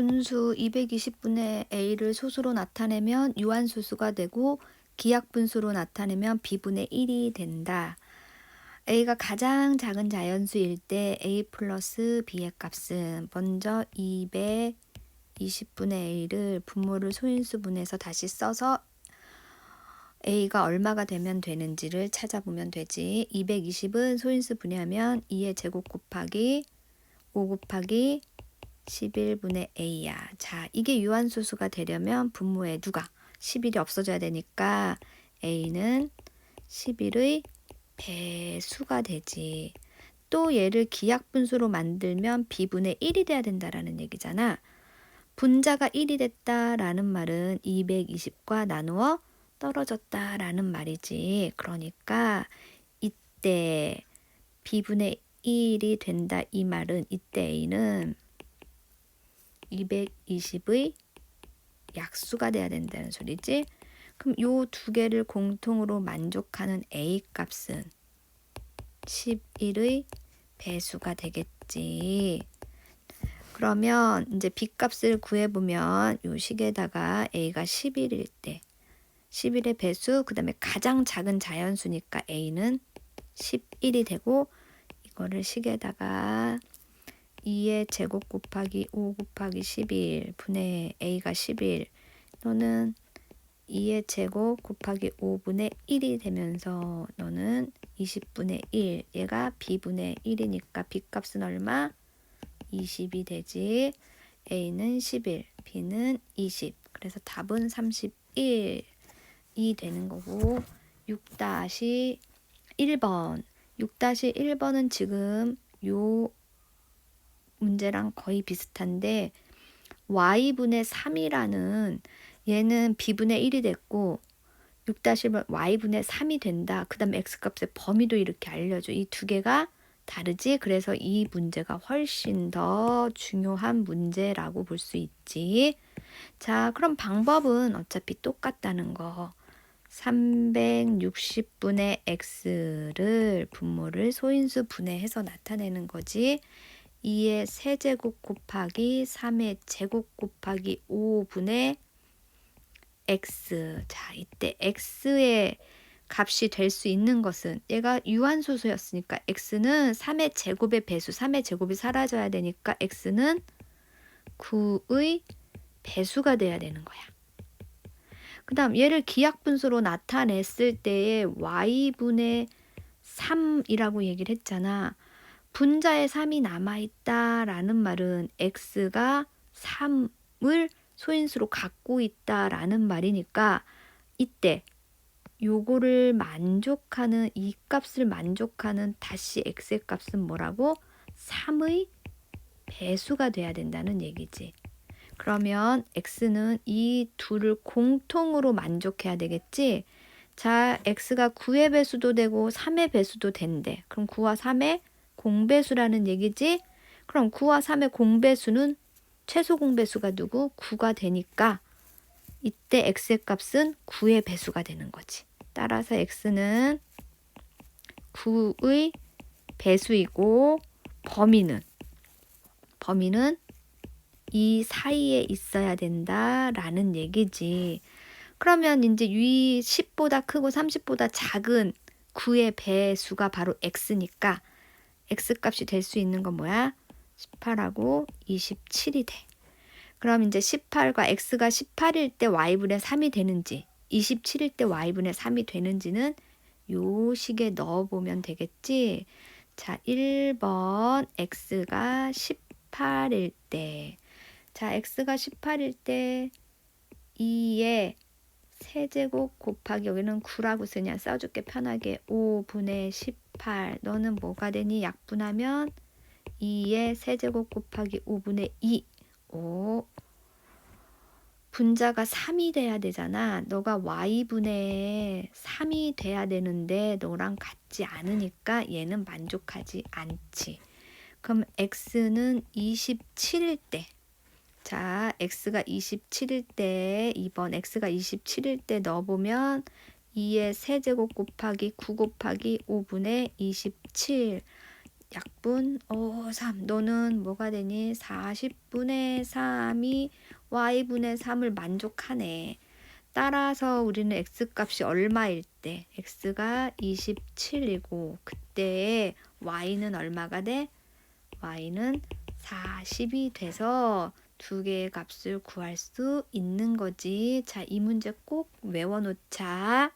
분수 220분의 a를 소수로 나타내면 유한소수가 되고 기약분수로 나타내면 b분의 1이 된다. a가 가장 작은 자연수일 때 a 플러스 b의 값은 먼저 220분의 a를 분모를 소인수분해서 다시 써서 a가 얼마가 되면 되는지를 찾아보면 되지. 220은 소인수 분해하면 2의 제곱 곱하기 5 곱하기 11분의 a야. 자, 이게 유한소수가 되려면 분모에 누가 11이 없어져야 되니까 a는 11의 배수가 되지. 또 얘를 기약분수로 만들면 b분의 1이 돼야 된다라는 얘기잖아. 분자가 1이 됐다라는 말은 220과 나누어 떨어졌다라는 말이지. 그러니까 이때 b분의 1이 된다 이 말은 이때 a는 220의 약수가 돼야 된다는 소리지. 그럼 요 두 개를 공통으로 만족하는 a 값은 11의 배수가 되겠지. 그러면 이제 b 값을 구해보면 요 식에다가 a가 11일 때 11의 배수 그 다음에 가장 작은 자연수니까 a는 11이 되고 이거를 식에다가 2의 제곱 곱하기 5 곱하기 11 분의 a가 11 너는 2의 제곱 곱하기 5분의 1이 되면서 너는 20분의 1 얘가 b분의 1이니까 b값은 얼마? 20이 되지. A는 11 b는 20 그래서 답은 31이 되는 거고 6-1번. 6-1번은 지금 요 문제랑 거의 비슷한데 y분의 3이라는 얘는 b분의 1이 됐고 6-1번 y분의 3이 된다. 그 다음 x값의 범위도 이렇게 알려줘. 이 두 개가 다르지? 그래서 이 문제가 훨씬 더 중요한 문제라고 볼 수 있지. 자, 그럼 방법은 어차피 똑같다는 거. 360분의 x를 분모를 소인수 분해해서 나타내는 거지. 2의 세제곱 곱하기 3의 제곱 곱하기 5분의 x. 자, 이때 x의 값이 될 수 있는 것은 얘가 유한소수였으니까 x는 3의 제곱의 배수, 3의 제곱이 사라져야 되니까 x는 9의 배수가 돼야 되는 거야. 그 다음 얘를 기약분수로 나타냈을 때에 y분의 3이라고 얘기를 했잖아. 분자에 3이 남아있다라는 말은 x가 3을 소인수로 갖고 있다라는 말이니까 이때 요거를 만족하는 이 값을 만족하는 다시 x의 값은 뭐라고? 3의 배수가 돼야 된다는 얘기지. 그러면 x는 이 둘을 공통으로 만족해야 되겠지? 자, x가 9의 배수도 되고 3의 배수도 된대. 그럼 9와 3의 공배수라는 얘기지? 그럼 9와 3의 공배수는 최소 공배수가 누구? 9가 되니까 이때 x의 값은 9의 배수가 되는 거지. 따라서 x는 9의 배수이고 범위는 범위는 이 사이에 있어야 된다라는 얘기지. 그러면 이제 위 10보다 크고 30보다 작은 9의 배수가 바로 x니까 x 값이 될 수 있는 건 뭐야? 18하고 27이 돼. 그럼 이제 18과 x가 18일 때 y분의 3이 되는지 27일 때 y분의 3이 되는지는 요 식에 넣어보면 되겠지. 자, 1번 x가 18일 때 자, x가 18일 때 2에 세제곱 곱하기 여기는 9라고 쓰냐? 써줄게 편하게. 5분의 18 너는 뭐가 되니? 약분하면 2의 세제곱 곱하기 5분의 2 5 분자가 3이 돼야 되잖아. 너가 y분의 3이 돼야 되는데 너랑 같지 않으니까 얘는 만족하지 않지. 그럼 x는 27일 때 자, x가 27일 때 2번 x가 27일 때 넣어보면 2의 세제곱 곱하기 9 곱하기 5분의 27 약분 5, 3 너는 뭐가 되니? 40분의 3이 y분의 3을 만족하네. 따라서 우리는 x값이 얼마일 때 x가 27이고 그때 y는 얼마가 돼? y는 40이 돼서 두 개의 값을 구할 수 있는 거지. 자, 이 문제 꼭 외워놓자.